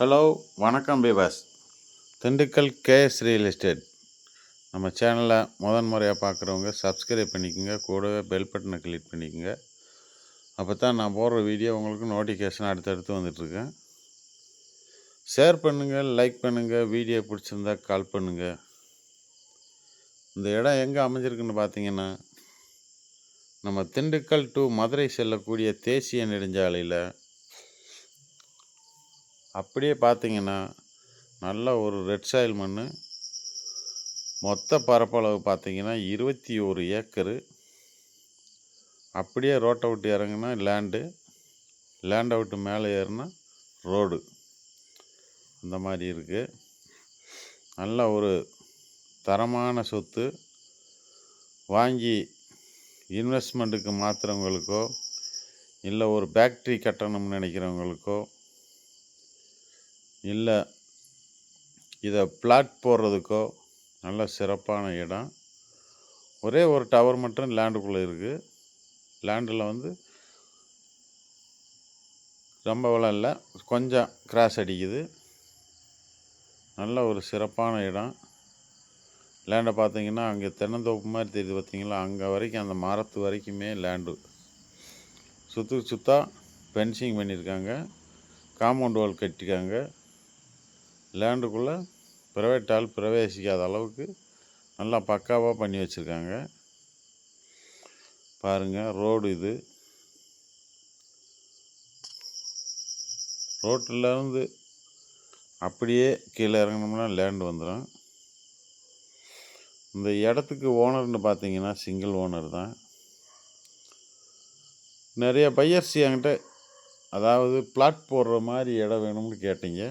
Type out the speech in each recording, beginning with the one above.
Hello வணக்கம் பேபாஸ் Dindigul KS real estate. நம்ம சேனலை முதன் முறையாக பார்க்குறவங்க சப்ஸ்கிரைப் பண்ணிக்கோங்க கூடவே பெல் பட்டனை கிளிக் பண்ணிக்கோங்க. அப்போ தான் நான் போடுற வீடியோ உங்களுக்கு நோட்டிஃபிகேஷன் அடுத்தடுத்து வந்துட்டுருக்கேன். ஷேர் பண்ணுங்கள் லைக் பண்ணுங்கள் வீடியோ பிடிச்சிருந்தா கால் பண்ணுங்கள் இந்த இடம் எங்கே அமைஞ்சிருக்குன்னு பார்த்தீங்கன்னா நம்ம திண்டுக்கல் டு மதுரை செல்லக்கூடிய தேசிய நெடுஞ்சாலையில் அப்படியே பார்த்தீங்கன்னா நல்ல ஒரு ரெட் சாயில் மண் மொத்த பரப்பளவு பார்த்தீங்கன்னா இருபத்தி ஒரு ஏக்கரு. அப்படியே ரோட்டை விட்டு இறங்குனா லேண்டு லேண்டை விட்டு மேலே ஏறுனா ரோடு அந்த மாதிரி இருக்குது நல்ல ஒரு தரமான சொத்து. வாங்கி இன்வெஸ்ட்மெண்ட்டுக்கு மாற்றுறவங்களுக்கோ இல்லை ஒரு ஃபேக்ட்ரி கட்டணும்னு நினைக்கிறவங்களுக்கோ இல்லை இதை பிளாட் போடுறதுக்கோ நல்ல சிறப்பான இடம். ஒரே ஒரு டவர் மட்டும் லேண்டுக்குள்ளே இருக்குது லேண்டில் வந்து ரொம்ப வளம் இல்லை கொஞ்சம் கிராஸ் அடிக்குது. நல்ல ஒரு சிறப்பான இடம். லேண்டை பார்த்தீங்கன்னா அங்கே தென்னந்தோப்பு மாதிரி தெரியுது பார்த்தீங்களா அங்கே வரைக்கும் அந்த மரத்து வரைக்குமே லேண்டு சுற்று சுத்தா ஃபென்சிங் பண்ணியிருக்காங்க காம்பவுண்ட் வால் கட்டிருக்காங்க. லேண்டுக்குள்ளே ப்ரைவேட் ஆள் பிரவேசிக்காத அளவுக்கு நல்லா பக்காவாக பண்ணி வச்சுருக்காங்க. பாருங்கள் ரோடு இது. ரோட்டிலேருந்து அப்படியே கீழே இறங்கினோம்னா லேண்டு வந்துடும். இந்த இடத்துக்கு ஓனர்னு பார்த்தீங்கன்னா சிங்கிள் ஓனர் தான். நிறைய பையர்ஸ் என்கிட்ட அதாவது பிளாட் போடுற மாதிரி இடம் வேணும்னு கேட்டீங்க.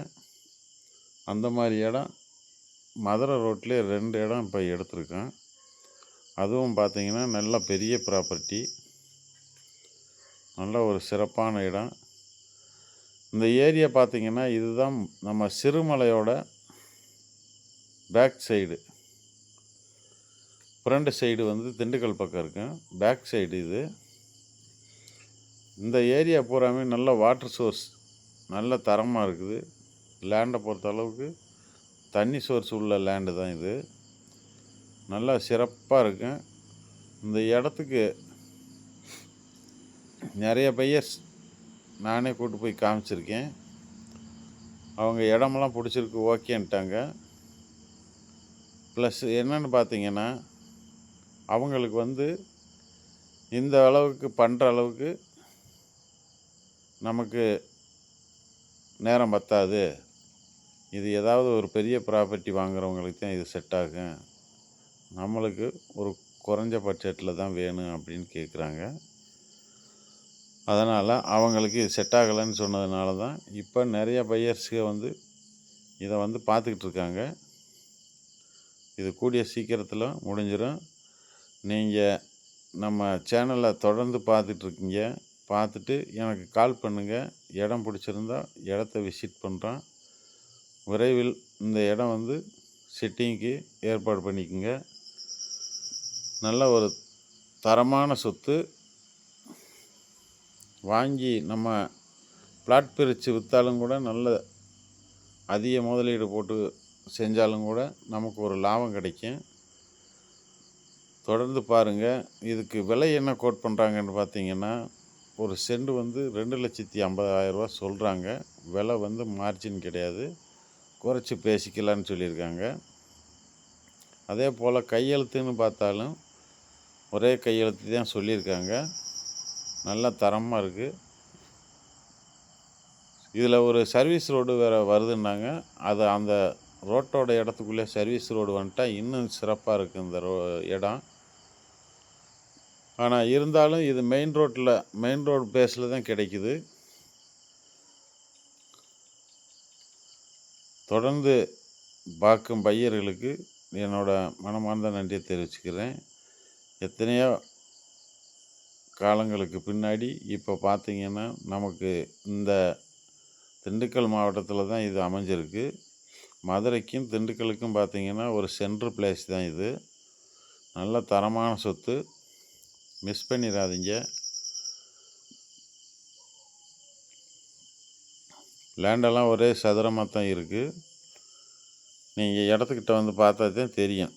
அந்த மாதிரி இடம் மதுரை ரோட்லேயே ரெண்டு இடம் இப்போ எடுத்திருக்கேன். அதுவும் பார்த்தீங்கன்னா நல்ல பெரிய ப்ராப்பர்ட்டி நல்ல ஒரு சிறப்பான இடம். இந்த ஏரியா பார்த்திங்கன்னா இதுதான் நம்ம சிறுமலையோட பேக் சைடு ஃப்ரண்ட் சைடு வந்து திண்டுக்கல் பக்கம் இருக்கும் பேக் சைடு இது. இந்த ஏரியா பூராமே நல்ல வாட்டர் சோர்ஸ் நல்ல தரமாக இருக்குது. லேண்டை பொறுத்த அளவுக்கு தண்ணி சோர்ஸ் உள்ள லேண்டு தான் இது. நல்லா சிறப்பாக இருக்கும் இந்த இடத்துக்கு நிறைய பையர்ஸ் நானே கூட்டு போய் காமிச்சிருக்கேன். அவங்க இடமெல்லாம் பிடிச்சிருக்கு ஓகேன்ட்டாங்க. ப்ளஸ் என்னென்னு பார்த்தீங்கன்னா அவங்களுக்கு வந்து இந்த அளவுக்கு பண்ணுற அளவுக்கு நமக்கு நேரம் பத்தாது. இது ஏதாவது ஒரு பெரிய ப்ராப்பர்ட்டி வாங்குறவங்களுக்கு தான் இது செட் ஆகும். நம்மளுக்கு ஒரு குறைஞ்ச பட்ஜெட்டில் தான் வேணும் அப்படின்னு கேட்குறாங்க அதனால் அவங்களுக்கு இது செட் ஆகலைன்னு சொன்னதுனால தான் இப்போ நிறைய பையர்ஸுக வந்து இதை வந்து பார்த்துக்கிட்டு இருக்காங்க. இது கூடிய சீக்கிரத்தில் முடிஞ்சிடும் நீங்கள் நம்ம சேனலை தொடர்ந்து பார்த்துட்ருக்கீங்க பார்த்துட்டு எனக்கு கால் பண்ணுங்கள் இடம் பிடிச்சிருந்தா இடத்த விசிட் பண்ணுறோம் விரைவில் இந்த இடம் வந்து சிட்டிங்க்கு ஏற்பாடு பண்ணிக்கோங்க. நல்ல ஒரு தரமான சொத்து வாங்கி நம்ம பிளாட் பிரித்து விற்றாலும் கூட நல்ல அதிக முதலீடு போட்டு செஞ்சாலும் கூட நமக்கு ஒரு லாபம் கிடைக்கும். தொடர்ந்து பாருங்கள் இதுக்கு விலை என்ன கோட் பண்ணுறாங்கன்னு பார்த்தீங்கன்னா ஒரு செண்டு வந்து ரெண்டு லட்சத்தி ஐம்பதாயிரரூவா சொல்கிறாங்க விலை வந்து மார்ஜின் கிடையாது. குறைச்சி பேசிக்கலான்னு சொல்லியிருக்காங்க. அதே போல் கையெழுத்துன்னு பார்த்தாலும் ஒரே கையெழுத்து தான் சொல்லியிருக்காங்க. நல்ல தரமாக இருக்குது இதில் ஒரு சர்வீஸ் ரோடு வேறு வருதுன்னாங்க. அது அந்த ரோட்டோட இடத்துக்குள்ளே சர்வீஸ் ரோடு வந்துட்டால் இன்னும் சிறப்பாக இருக்குது இந்த ரோ இடம். ஆனால் இருந்தாலும் இது மெயின் ரோட்டில் மெயின் ரோடு பேஸில் தான் கிடைக்குது. தொடர்ந்து பார்க்கும் பையர்களுக்கு என்னோட மனமார்ந்த நன்றியை தெரிவிச்சுக்கிறேன். எத்தனையோ காலங்களுக்கு பின்னாடி இப்போ பார்த்திங்கன்னா நமக்கு இந்த திண்டுக்கல் மாவட்டத்தில் தான் இது அமைஞ்சிருக்கு. மதுரைக்கும் திண்டுக்கலுக்கும் பார்த்திங்கன்னா ஒரு சென்ட்ரு பிளேஸ் தான் இது. நல்ல தரமான சொத்து. மிஸ் பண்ணிடாதீங்க. லேண்டெல்லாம் ஒரே சதுரமாக தான் இருக்குது நீங்கள் இடத்துக்கிட்ட வந்து பார்த்தா தான் தெரியும்.